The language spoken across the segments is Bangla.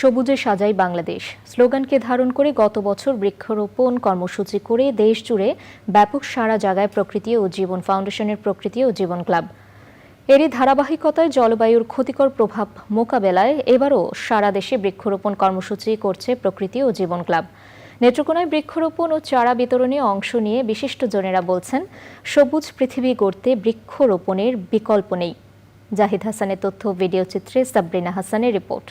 সবুজে সাজাই বাংলাদেশ। স্লোগানকে ধারণ করে গত বছর বৃক্ষরোপণ কর্মসূচি করে দেশ জুড়ে ব্যাপক সারা জায়গায় প্রকৃতি ও জীবন ফাউন্ডেশনের প্রকৃতি ও জীবন ক্লাব। এরই ধারাবাহিকতায় জলবায়ুর ক্ষতিকর প্রভাব মোকাবেলায় এবারও সারা দেশে বৃক্ষরোপণ কর্মসূচি করছে প্রকৃতি ও জীবন ক্লাব। নেত্রকোনায় বৃক্ষরোপণ ও চারা বিতরণে অংশ নিয়ে বিশিষ্টজনেরা বলছেন, সবুজ পৃথিবী গড়তে বৃক্ষরোপণের বিকল্প নেই। জাহিদ হাসানের তথ্য, ভিডিও চিত্রে সাবরিনা হাসানের রিপোর্ট।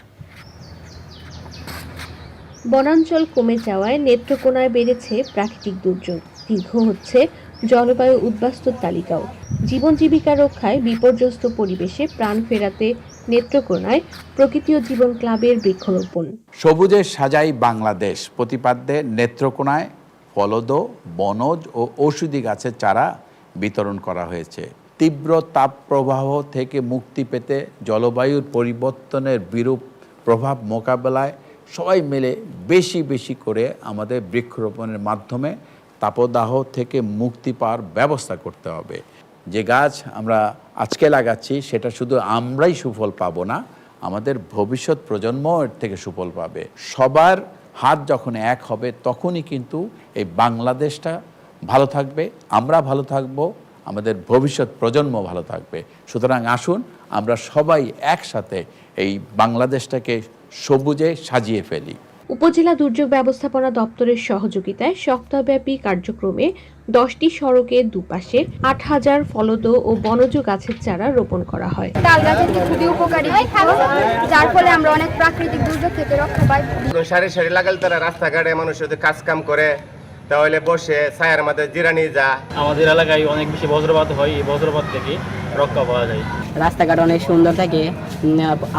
বনাঞ্চল কমে যাওয়ায় নেত্রকোনায় বেড়েছে প্রাকৃতিক দুর্যোগ। দীর্ঘ হচ্ছে জলবায়ু উদ্বাস্তুর তালিকাও। জীবন জীবিকা রক্ষায় বিপর্যস্ত পরিবেশে প্রাণ ফেরাতে নেত্রকোনায় প্রকৃতি ও জীবন ক্লাবের বৃক্ষরোপণ। সবুজে সাজাই বাংলাদেশ। প্রতিপাদ্যে নেত্রকোনায় ফলদ, বনজ ও ঔষধি গাছের চারা বিতরণ করা হয়েছে। তীব্র তাপপ্রবাহ থেকে মুক্তি পেতে জলবায়ুর পরিবর্তনের বিরূপ প্রভাব মোকাবেলায় সবাই মিলে বেশি বেশি করে আমাদের বৃক্ষরোপণের মাধ্যমে তাপদাহ থেকে মুক্তি পাওয়ার ব্যবস্থা করতে হবে। যে গাছ আমরা আজকে লাগাচ্ছি, সেটা শুধু আমরাই সুফল পাবো না, আমাদের ভবিষ্যৎ প্রজন্ম এর থেকে সুফল পাবে। সবার হাত যখন এক হবে, তখনই কিন্তু এই বাংলাদেশটা ভালো থাকবে, আমরা ভালো থাকব, আমাদের ভবিষ্যৎ প্রজন্ম ভালো থাকবে। সুতরাং আসুন, আমরা সবাই একসাথে এই বাংলাদেশটাকে সবুজে সাজিয়ে ফেলি। উপজেলা দুর্যোগ ব্যবস্থাপনা দপ্তরের সহযোগিতায় সপ্তাহব্যাপী কার্যক্রমে দশটি সড়কের দুপাশে আট হাজার ফলদ ও বনজ গাছের চারা রোপণ করা হয়। তাল গাছ একটি খুবই উপকারী যার ফলে আমরা অনেক প্রাকৃতিক দুর্যোগ থেকে রক্ষা পাই। সারি সারি লাগাল তারা রাস্তাঘাটে মানুষ যদি কাজ কাম করে তাহলে বসে ছায়ার মধ্যে জিরানি যা। আমাদের এলাকায় অনেক বেশি বজ্রপাত হয় এই বজ্রপাত থেকে রক্ষা পাওয়া যায়। রাস্তাঘাট অনেক সুন্দর থাকে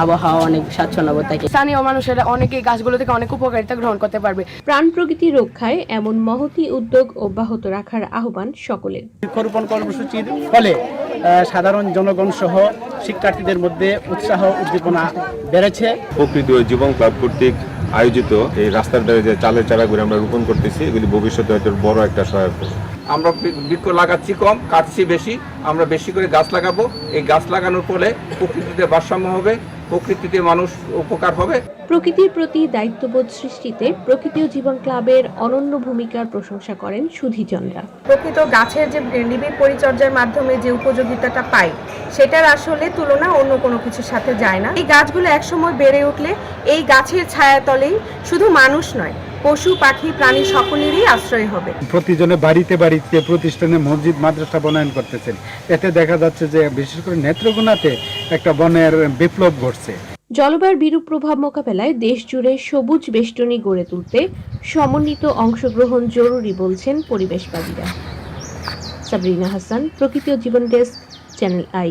আবহাওয়া অনেক স্বাচ্ছন্দ্য থাকে। স্থানীয় মানুষেরা অনেকেই গাছগুলো থেকে অনেক উপকারিতা গ্রহণ করতে পারবে। প্রাণ প্রকৃতি রক্ষায় এমন মহতি উদ্যোগ অব্যাহত রাখার আহ্বান সকলের। বৃক্ষরোপণ কর্মসূচির ফলে সাধারণ জনগণ সহ শিক্ষার্থীদের মধ্যে উৎসাহ উদ্দীপনা বেড়েছে। প্রকৃতি ও জীবন ক্লাব কর্তৃক আয়োজিত এই রাস্তার ধারে যে চালের চারাগুলি আমরা রোপণ করতেছি, এগুলি ভবিষ্যতে হয়তো বড় একটা সহায়ক। আমরা বৃক্ষ লাগাচ্ছি কম, কাটছি বেশি, আমরা বেশি করে গাছ লাগাবো এই গাছ লাগানোর ফলে প্রকৃতিতে ভারসাম্য হবে প্রকৃতিতে মানুষ উপকার হবে। প্রকৃতির প্রতি দায়িত্ববোধ সৃষ্টিতে প্রকৃতি ও জীবন ক্লাবের অনন্য ভূমিকার প্রশংসা করেন সুধীজনরা। প্রকৃত গাছের যে নিবিড় পরিচর্যার মাধ্যমে যে উপযোগিতাটা পাই সেটার আসলে তুলনা অন্য কোনো কিছুর সাথে যায় না। এই গাছগুলো একসময় বেড়ে উঠলে এই গাছের ছায়াতলেই শুধু মানুষ নয় পশু পাখি প্রাণী সকলেরই আশ্রয় হবে। প্রতিজনে বাড়িতে বাড়িতে প্রতিষ্ঠানে মসজিদ মাদ্রাসা বনায়ন করতেছেন। এতে দেখা যাচ্ছে যে বিশেষ করে নেত্রকোনাতে একটা বনের বিপ্লব ঘটছে। জলবায়ুর বিরূপ প্রভাব মোকাবেলায় দেশ জুড়ে সবুজ বেষ্টনী গড়ে তুলতে সমন্বিত অংশগ্রহণ জরুরি বলছেন পরিবেশবাদীরা। সাবরিনা হাসান প্রকৃতি ও জীবন ডেস্ক চ্যানেল আই।